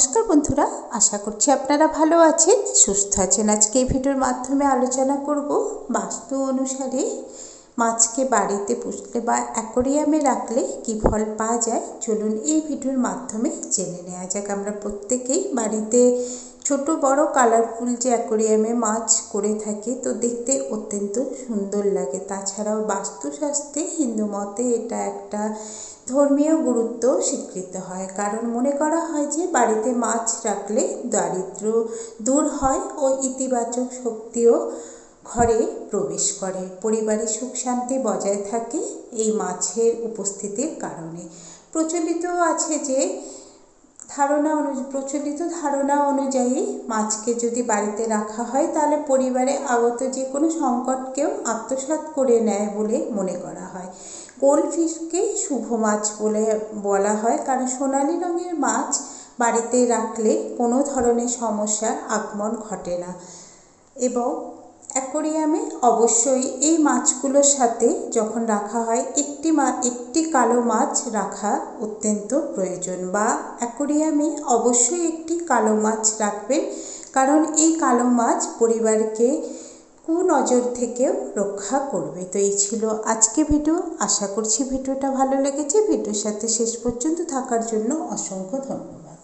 নমস্কার বন্ধুরা, আশা করছি আপনারা ভালো আছেন। সুস্থ আছেন। আজকে এই ভিডিওর মাধ্যমে আলোচনা করব বাস্তু অনুসারে মাছকে বাড়িতে পুষলে বা অ্যাকোরিয়ামে রাখলে কি ফল পাওয়া যায়। চলুন এই ভিডিওর মাধ্যমে জেনে নেওয়া যাক। আমরা প্রত্যেকেই বাড়িতে ছোট বড় কালারফুল যে অ্যাকোরিয়ামে মাছ করে থাকে, তো দেখতে অত্যন্ত সুন্দর লাগে। তাছাড়াও বাস্তুশাস্ত্রে হিন্দু মতে এটা একটা ধর্মীয় গুরুত্ব স্বীকৃত হয়। কারণ মনে করা হয় যে বাড়িতে মাছ রাখলে দারিদ্র দূর হয় ও ইতিবাচক শক্তিও ঘরে প্রবেশ করে। পরিবারে সুখ শান্তি বজায় থাকে এই মাছের উপস্থিতির কারণে। প্রচলিত আছে যে ধারণা অনু প্রচলিত ধারণা অনুযায়ী মাছকে যদি বাড়িতে রাখা হয়, তাহলে পরিবারে আগত যে কোনো সংকটকেও আত্মসাৎ করে নেয় বলে মনে করা হয়। গোল্ডফিশকে শুভ মাছ বলে বলা হয়, কারণ সোনালি রঙের মাছ বাড়িতে রাখলে কোনো ধরনের সমস্যার আগমন ঘটে না। এবং অ্যাকোরিয়ামে অবশ্যই এই মাছগুলোর সাথে যখন রাখা হয়, একটি মা, একটি কালো মাছ রাখা অত্যন্ত প্রয়োজন বা অ্যাকোরিয়ামে অবশ্যই একটি কালো মাছ রাখবেন কারণ এই কালো মাছ পরিবারকে কুনজর থেকেও রক্ষা করবে। তো এই ছিল আজকে ভিডিও। আশা করছি ভিডিওটা ভালো লেগেছে। ভিডিওর সাথে শেষ পর্যন্ত থাকার জন্য অসংখ্য ধন্যবাদ।